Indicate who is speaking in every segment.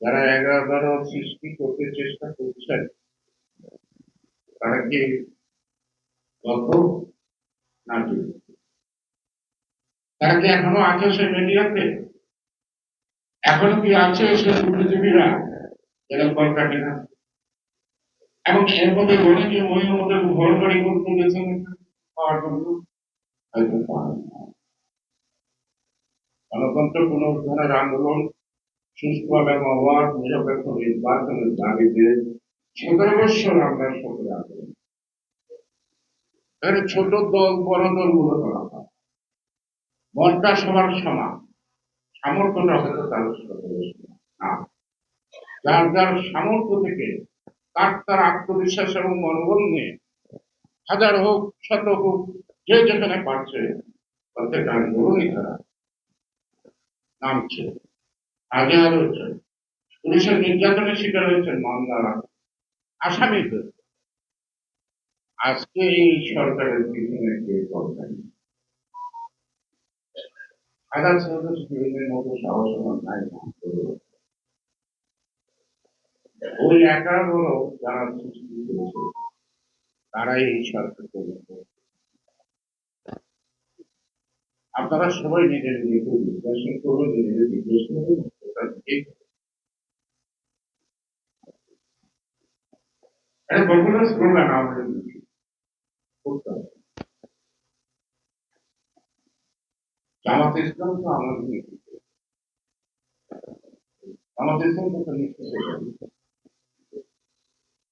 Speaker 1: যারা এগারো সৃষ্টি করতে চেষ্টা করছেন, তারা কি তারা কি এখনও আছে সে মিডিয়াতে? এখনও কি আছে সে বুদ্ধিজীবীরা যারা কল কাটে না? এবং এর মধ্যে অনেকে ওই মধ্যে ঘর বাড়ি করতে গেছেন পাওয়ার জন্য। গণতন্ত্র পুনরুদ্ধারের আন্দোলন সুস্থভাবে অবাধ নিরপেক্ষ নির্বাচনের দাবিতে আমরা সকলে এখানে ছোট দল বড় দলগুলো হয় মনটা সবার সমান সামর্থ্যটা হয়তো তার যার যার সামর্থ্য থেকে তার তার আত্মবিশ্বাস এবং মনোবল নিয়ে হাজার হোক, শত হোক, যে যেখানে পারছে প্রত্যেক আন্দোলনই তারা নামছে। আগে আর পুলিশের নির্যাতনের শিকার হয়েছেন মামলা আসামি আজকে এই সরকারের পিছনে করবেন আদালত সদস্যের মতো সাহস আমার নাই ওই একা বড় যারা সৃষ্টি করেছে, তারাই এই সরকার করবে আপনারা সবাই নিজের নিজেকে বিশ্লেষণ করুন নিজেদের জিজ্ঞেস করুন। আমাদের দেশে। করতে হবে। জামাত ইসলাম তো আমাদের জামাত ইসলাম তো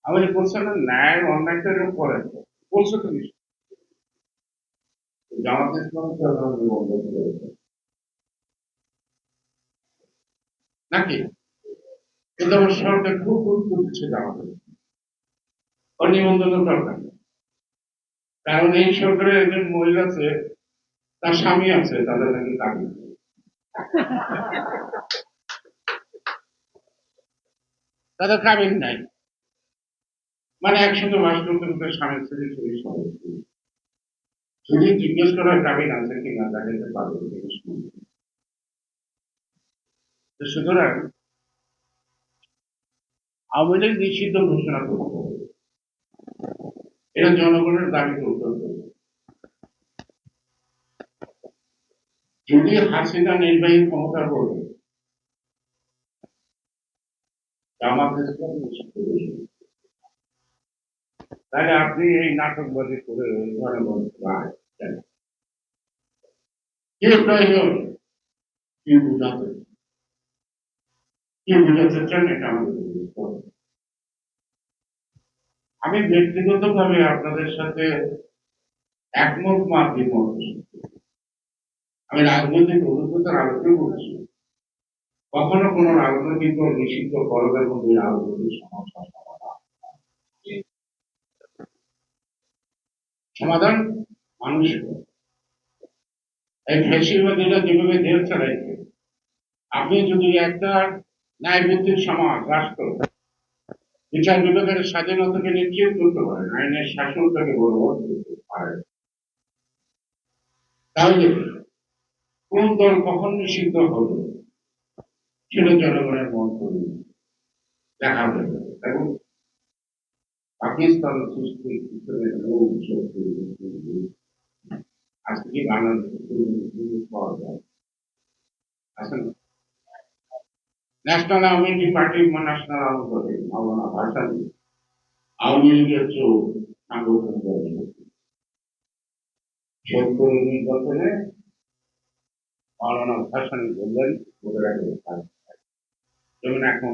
Speaker 1: আমাদের না ন্যায় অন্যায়টা এরকম বলছে তো নিশ্চিত জামাত ইসলাম তো আমাদের বন্ধ করেছে নাকি? কিন্তু আমার সরকার খুব দিচ্ছে জামাত অনিবন্ধনের দরকার। নেই। কারণ এই সরকারের একজন মহিলা আছে, তার স্বামী আছে, তাদের নাকি কাবিল তাদের কাবিল নাই। মানে একসাথে বাস করতে করতে স্ত্রী শরীর সবাই যদি জিজ্ঞেস করা হয় আছে কিনা, তাহলে পাবে জিজ্ঞেস করবে। সুতরাং আওয়ামী লীগ নিষিদ্ধ ঘোষণা করতে হবে এটা জনগণের দাবি করতে হবে যদি হাসিনা নির্বাহী ক্ষমতা করবে ঘোষণা। তাহলে আপনি এই নাটকবাজি করে জনগণ। প্রয়োজন কি বুঝাতে কি বুঝাতে চান এটা আমাদের বুঝতে হবে। আমি ব্যক্তিগতভাবে আপনাদের সাথে একমত মা দ্বিমত আমি রাজনৈতিক অভিজ্ঞতার আলোচনা করছি কখনো কোনো রাজনৈতিক নিষিদ্ধ করবের মধ্যে রাজনৈতিক সমস্যা সমাধান সমাধান মানুষ এই ফ্যাসিবাদীরা যেভাবে দেশ চালাইছে, আপনি যদি একটা ন্যায়ভিত্তিক সমাজ, রাষ্ট্র। বিচার বিভাগের স্বাধীনতাকে নিশ্চিত করতে পারেন আইনের শাসনটাকে বলবৎ করতে পারেন তাহলে কোন দল কখন নিষিদ্ধ হবে, সেটা জনগণের মন করি দেখা যাবে এবং পাকিস্তান সৃষ্টির পিছনে মূল শক্তি আজকে বাংলাদেশে পাওয়া যায়? না national Awami party national Awami party Maulana Bhasani Awami লীগের সত্তর নির্বাচনে মাওলানা বললেন ভোটের আগে যেমন এখন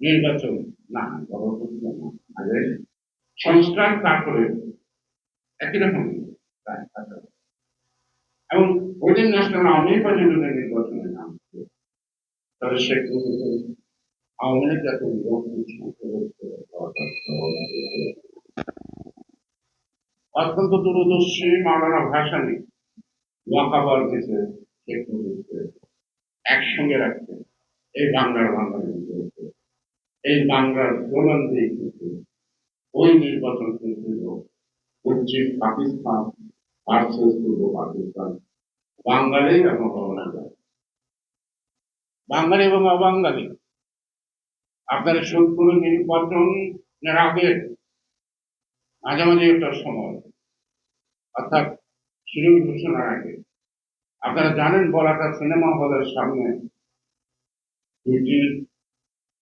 Speaker 1: নির্বাচন না গণতন্ত্র না আগে সংস্কার তারপরে একই রকম। এবং ওই দিন ন্যাশনাল আওয়ামী পার্টি নির্বাচনে তাহলে শেখ মুজিবুর আওয়ামী লীগ বিভক্তি অত্যন্ত দূরদর্শী মাওলানা ভাসানি ওয়াকাবার দিতে একসঙ্গে রাখতে এই বাংলার বাঙালি এই বাংলার প্রমাণ দিয়ে কিন্তু ওই নির্বাচন কিন্তু পশ্চিম পাকিস্তান ভার্সেস পূর্ব পাকিস্তান বাঙালি এবং বাঙালি এবং অবাঙালি। আপনারা সম্পূর্ণ নির্বাচনের আগে মাঝে একটা সময়। অর্থাৎ সুযোগ ঘোষণার আগে। আপনারা জানেন বলাটা সিনেমা হলের সামনে।